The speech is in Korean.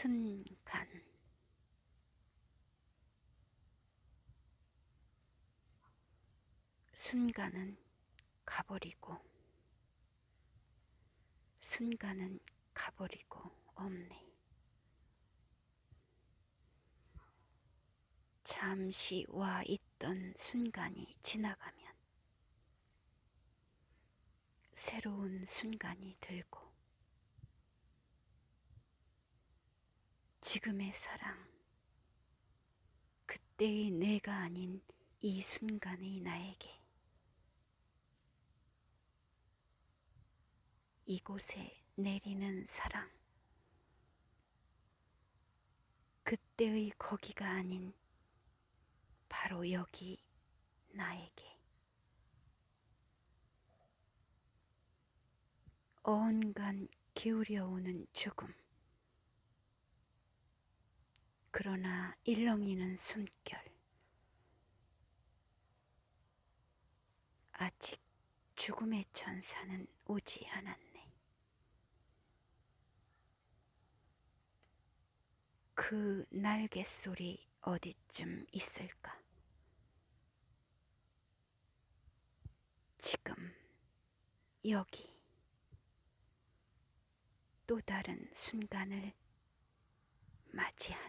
순간 순간은 가버리고 순간은 가버리고 없네. 잠시 와 있던 순간이 지나가면 새로운 순간이 들고 지금의 사랑, 그때의 내가 아닌 이 순간의 나에게. 이곳에 내리는 사랑, 그때의 거기가 아닌 바로 여기 나에게. 언간 기울여오는 죽음 그러나 일렁이는 숨결. 아직 죽음의 천사는 오지 않았네. 그 날개 소리 어디쯤 있을까? 지금 여기. 또 다른 순간을 맞이하네.